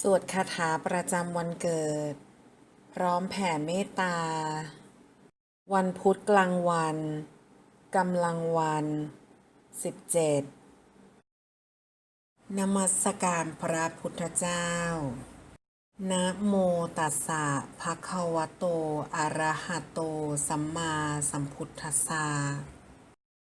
สวดคาถาประจำวันเกิด พร้อมแผ่เมตตา วันพุธกลางวันกำลังวัน 17 นมัสการพระพุทธเจ้า นะโมตัสสะภะคะวะโต อะระหะโต สัมมาสัมพุทธัสสะ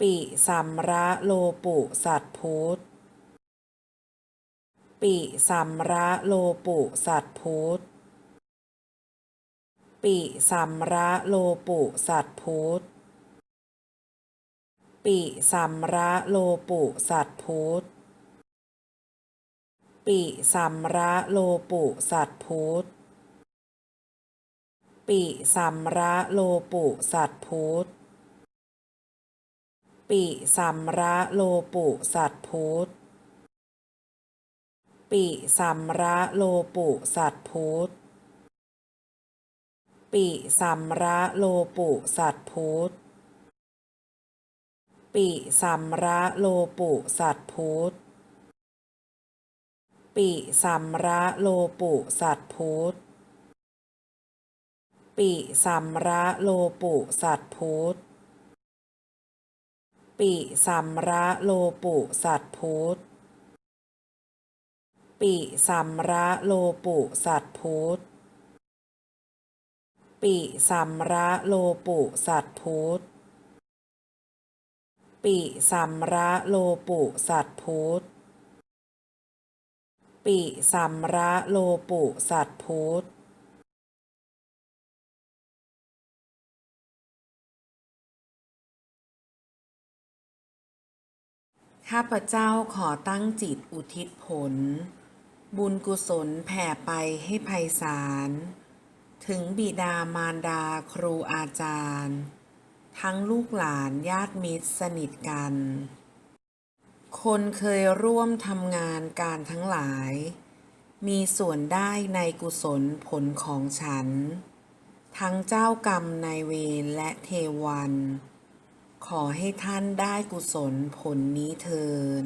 ปิสัมระโลปุสัตพุทธปิสัมระโลปุสัตพุทธปิสัมระโลปุสัตพุทธปิสัมระโลปุสัตพุทธปิสัมระโลปุสัตพุทธปิสัมระโลปุสัตพุทธ ปิสัมระโลปุสัตพุทธปิสัมระโลปุสัตพุทธปิสัมระโลปุสัตพุทธปิสัมระโลปุสัตพุทธปิสัมระโลปุสัตพุทธปิสัมระโลปุสัตพุทธ ปิสัมระโลปุสัตพุทธปิสัมระโลปุสัตพุทธปิสัมระโลปุสัตพุทธปิสัมระโลปุสัตพุทธปิสัมระโลปุสัตพุทธ ข้าพเจ้าขอตั้งจิตอุทิศผล บุญกุศลแผ่ไปให้ไพศาล ถึงบิดามารดาครูอาจารย์ ทั้งลูกหลานญาติมิตรสนิทกัน คนเคยร่วมทำงานการทั้งหลาย มีส่วนได้ในกุศลผลของฉัน ทั้งเจ้ากรรมนายเวรและเทวัน ขอให้ท่านได้กุศลผลนี้เทิน